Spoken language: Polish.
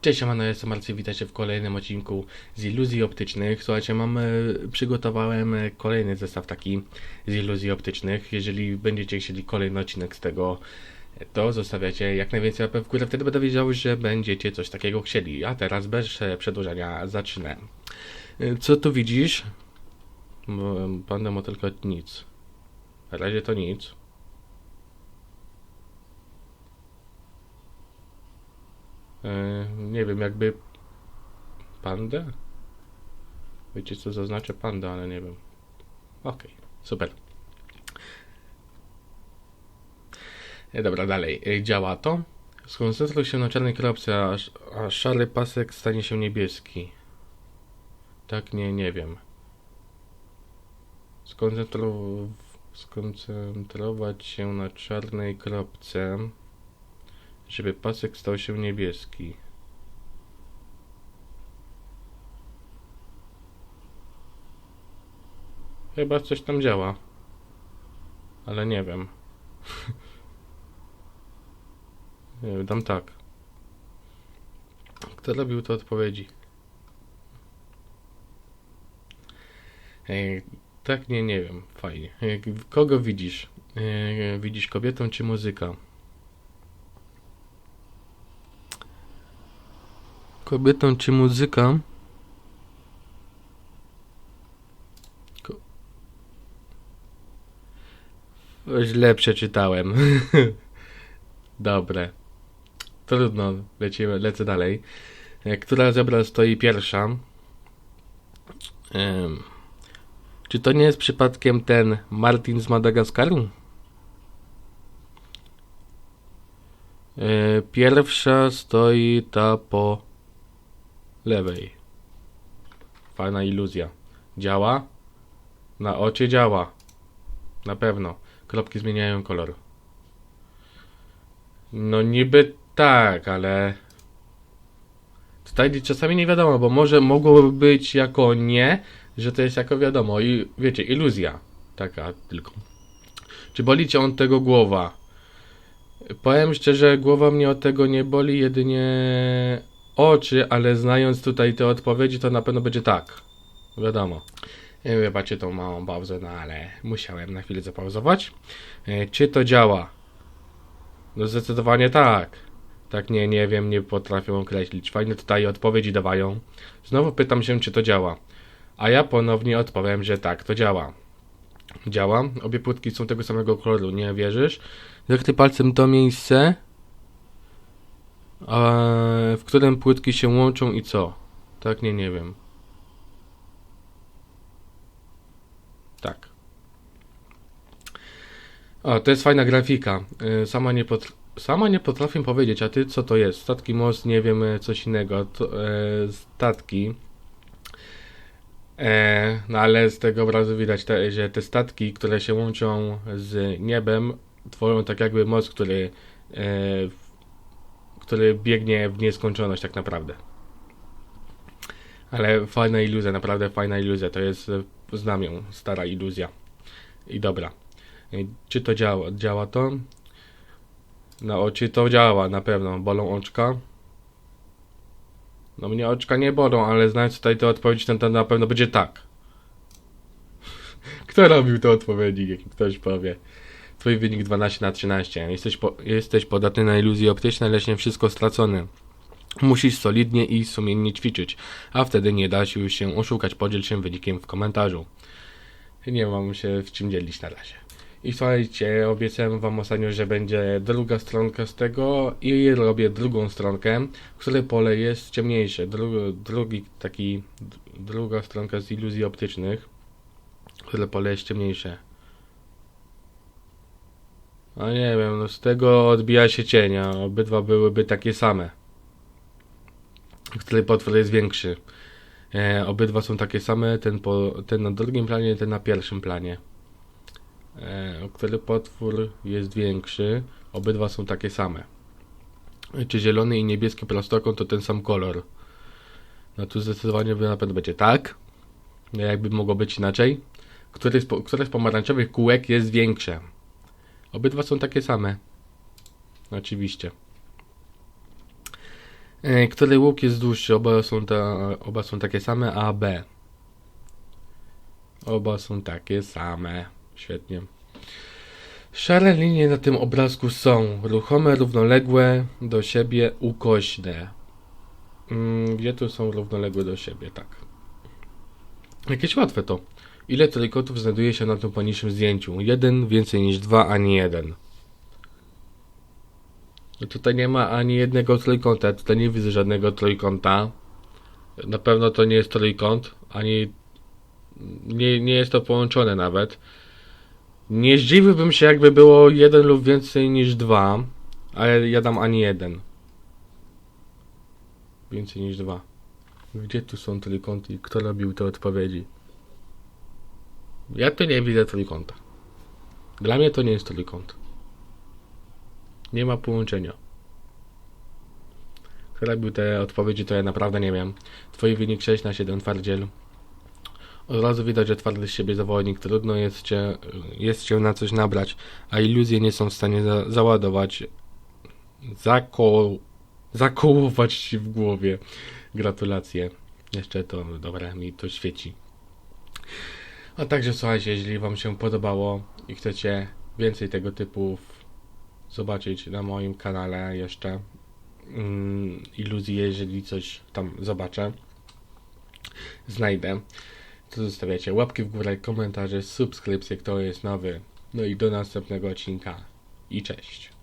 Cześć, Amano, jestem Marcy, witajcie w kolejnym odcinku z iluzji optycznych. Słuchajcie, mam, e, przygotowałem e, kolejny zestaw taki z iluzji optycznych. Jeżeli będziecie chcieli kolejny odcinek z tego, to zostawiacie jak najwięcej łapek w górę, wtedy będę wiedział, że będziecie coś takiego chcieli. A teraz bez e, przedłużania zacznę. Co tu widzisz? Panda ma tylko nic. Na razie to nic. Nie wiem, jakby panda? Wiecie co zaznaczę panda, ale nie wiem. Okej, super. E, dobra, dalej. E, działa to. Skoncentruj się na czarnej kropce, a, a szary pasek stanie się niebieski. Tak, nie, nie wiem. Skoncentru... Skoncentrować się na czarnej kropce żeby pasek stał się niebieski. Chyba coś tam działa. Ale nie wiem. nie wiem, dam tak. Kto robił to odpowiedzi? Ej, tak, nie, nie wiem. Fajnie. Ej, Kogo widzisz? Ej, Widzisz kobietę czy muzyka? Kobietą czy muzyka? Ko- Źle przeczytałem. Dobre. Trudno, lecimy, lecę dalej. E, Która zebra stoi pierwsza? Czy to nie jest przypadkiem ten Martin z Madagaskaru? E, Pierwsza stoi ta po lewej. Fajna iluzja. Działa? Na oczy działa. Na pewno. Kropki zmieniają kolor. No niby tak, ale... Tutaj czasami nie wiadomo, bo może mogłoby być jako nie, że to jest jako wiadomo. I wiecie, iluzja. Taka tylko. Czy boli cię on tego głowa? Powiem szczerze, głowa mnie od tego nie boli, jedynie oczy, ale znając tutaj te odpowiedzi, to na pewno będzie tak. Wiadomo. E, Wybaczcie tą małą pauzę, no ale musiałem na chwilę zapauzować. E, Czy to działa? No zdecydowanie tak. Tak nie, nie wiem, nie potrafię określić. Fajne tutaj odpowiedzi dawają. Znowu pytam się, czy to działa. A ja ponownie odpowiem, że tak, to działa. Działa. Obie płytki są tego samego koloru, nie wierzysz? Zerknij palcem to miejsce, w którym płytki się łączą i co? Tak, nie, nie wiem. Tak. O, to jest fajna grafika. Y, Sama nie, potr- sama nie potrafię powiedzieć, a ty co to jest? Statki, most, nie wiem, y, coś innego. To, e, statki. E, no ale z tego obrazu widać, te, że te statki, które się łączą z niebem, tworzą tak jakby most, który, e, który biegnie w nieskończoność tak naprawdę. Ale fajna iluzja, naprawdę fajna iluzja. To jest, e, znam ją, stara iluzja. I dobra. E, Czy to działa? Działa to? No, oczy to działa, na pewno. Bolą oczka? No mnie oczka nie bolą, ale znając tutaj te odpowiedzi, to, to na pewno będzie tak. Kto robił te odpowiedzi? Jak ktoś powie. Twój wynik 12 na 13. Jesteś, po, jesteś podatny na iluzje optyczne, lecz nie wszystko stracone. Musisz solidnie i sumiennie ćwiczyć, a wtedy nie da się już się oszukać. Podziel się wynikiem w komentarzu. Nie mam się w czym dzielić na razie. I słuchajcie, obiecałem wam ostatnio, że będzie druga stronka z tego i robię drugą stronkę, w której pole jest ciemniejsze. Dru, drugi taki, druga stronka z iluzji optycznych, w której pole jest ciemniejsze. A nie wiem, no z tego odbija się cienia. Obydwa byłyby takie same. W której potwór jest większy. E, obydwa są takie same, ten, po, ten na drugim planie, ten na pierwszym planie. E, który potwór jest większy. Obydwa są takie same. Czy zielony i niebieski prostokąt to ten sam kolor? No tu zdecydowanie na pewno będzie tak. No jakby mogło być inaczej. Który z, które z pomarańczowych kółek jest większe? Obydwa są takie same. Oczywiście. E, Który łuk jest dłuższy? Oba są, te, oba są takie same, A, B. Oba są takie same. Świetnie. Szare linie na tym obrazku są ruchome, równoległe do siebie, ukośne. Mm, gdzie tu są równoległe do siebie? Tak. Jakieś łatwe to. Ile trójkątów znajduje się na tym poniższym zdjęciu? Jeden, więcej niż dwa, ani jeden. No tutaj nie ma ani jednego trójkąta, tutaj nie widzę żadnego trójkąta. Na pewno to nie jest trójkąt, ani nie, nie jest to połączone nawet. Nie zdziwiłbym się, jakby było jeden lub więcej niż dwa, ale ja dam ani jeden. Więcej niż dwa. Gdzie tu są trójkąty? Kto robił te odpowiedzi? Ja tu nie widzę trójkąta. Dla mnie to nie jest trójkąt. Nie ma połączenia. Kto robił te odpowiedzi, to ja naprawdę nie wiem. Twój wynik 6 na 7 twardziel. Od razu widać, że twardy z siebie zawodnik. Trudno jest cię, jest cię na coś nabrać, a iluzje nie są w stanie za, załadować, zako, zakołować ci w głowie. Gratulacje. Jeszcze to, dobra, mi to świeci. A także słuchajcie, jeśli Wam się podobało i chcecie więcej tego typów zobaczyć na moim kanale jeszcze mm, iluzji, jeżeli coś tam zobaczę, znajdę, to zostawiacie łapki w górę, komentarze, subskrypcje, kto jest nowy. No i do następnego odcinka i cześć.